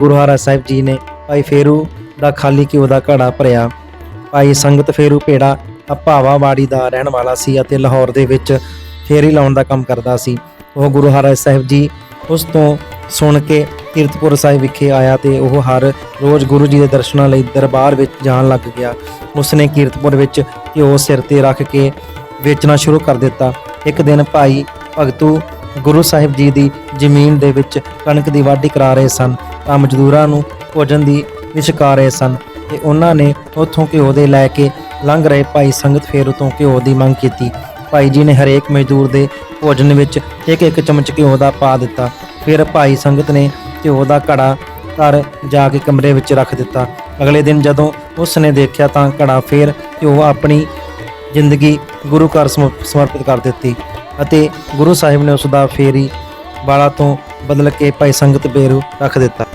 ਗੁਰੂ ਹਰਿ ਸਾਹਿਬ ਜੀ ਨੇ ਭਾਈ ਫੇਰੂ ਦਾ ਖਾਲੀ ਘਿਓ ਦਾ ਘੜਾ ਭਰਿਆ, ਭਾਈ ਸੰਗਤ ਫੇਰੂ ਭੇੜਾ ਭਾਵਾ ਬਾੜੀ ਦਾ ਰਹਿਣ ਵਾਲਾ ਸੀ ਅਤੇ ਲਾਹੌਰ ਦੇ ਵਿੱਚ ਫੇਰੀ ਲਾਉਣ ਦਾ ਕੰਮ ਕਰਦਾ ਸੀ। ਉਹ ਗੁਰੂ ਹਰਿ ਸਾਹਿਬ ਜੀ ਉਸ ਤੋਂ ਸੁਣ ਕੇ ਕੀਰਤਪੁਰ ਸਾਹਿਬ ਵਿਖੇ ਆਇਆ ਤੇ ਉਹ ਹਰ ਰੋਜ਼ ਗੁਰੂ ਜੀ ਦੇ ਦਰਸ਼ਨਾਂ ਲਈ ਦਰਬਾਰ ਵਿੱਚ ਜਾਣ ਲੱਗ ਗਿਆ। ਉਸਨੇ ਕੀਰਤਪੁਰ ਵਿੱਚ ਘਿਓ ਸਿਰ ਤੇ ਰੱਖ ਕੇ ਵੇਚਣਾ ਸ਼ੁਰੂ ਕਰ ਦਿੱਤਾ। ਇੱਕ ਦਿਨ ਭਾਈ ਭਗਤੂ ਗੁਰੂ ਸਾਹਿਬ ਜੀ ਦੀ ਜ਼ਮੀਨ ਦੇ ਵਿੱਚ ਕਣਕ ਦੀ ਵਾਢੀ ਕਰਾ ਰਹੇ ਸਨ, ਤਾਂ ਮਜ਼ਦੂਰਾਂ ਨੂੰ ਭੋਜਨ ਦੀ ਵਿਸ਼ਕਾ ਰਹੇ ਸਨ ਤੇ ਉਹਨਾਂ ਨੇ ਉੱਥੋਂ ਘਿਓ ਦੇ ਲੈ ਕੇ ਲੰਘ ਰਹੇ ਭਾਈ ਸੰਗਤ ਫੇਰੂ ਤੋਂ ਘਿਓ ਦੀ ਮੰਗ ਕੀਤੀ। ਭਾਈ ਜੀ ਨੇ ਹਰੇਕ ਮਜ਼ਦੂਰ ਦੇ ਭੋਜਨ ਵਿੱਚ ਇੱਕ ਇੱਕ ਚਮਚ ਘਿਓ ਦਾ ਪਾ ਦਿੱਤਾ। ਫਿਰ ਭਾਈ ਸੰਗਤ ਨੇ ਘਿਓ ਦਾ ਘੜਾ ਘਰ ਜਾ ਕੇ ਕਮਰੇ ਵਿੱਚ ਰੱਖ ਦਿੱਤਾ। ਅਗਲੇ ਦਿਨ ਜਦੋਂ ਉਸ ਨੇ ਦੇਖਿਆ ਤਾਂ ਘੜਾ ਫੇਰ ਘਿਓ ਆਪਣੀ ਜ਼ਿੰਦਗੀ ਗੁਰੂ ਘਰ ਸਮਰ- ਸਮਰਪਿਤ ਕਰ ਦਿੱਤੀ। ਅਤੇ ਗੁਰੂ ਸਾਹਿਬ ਨੇ ਉਸ ਦਾ ਫੇਰੀ ਵਾਲਾ ਤੋਂ ਬਦਲ ਕੇ ਭਾਈ ਸੰਗਤ ਬੇਰੂ ਰੱਖ ਦਿੱਤਾ।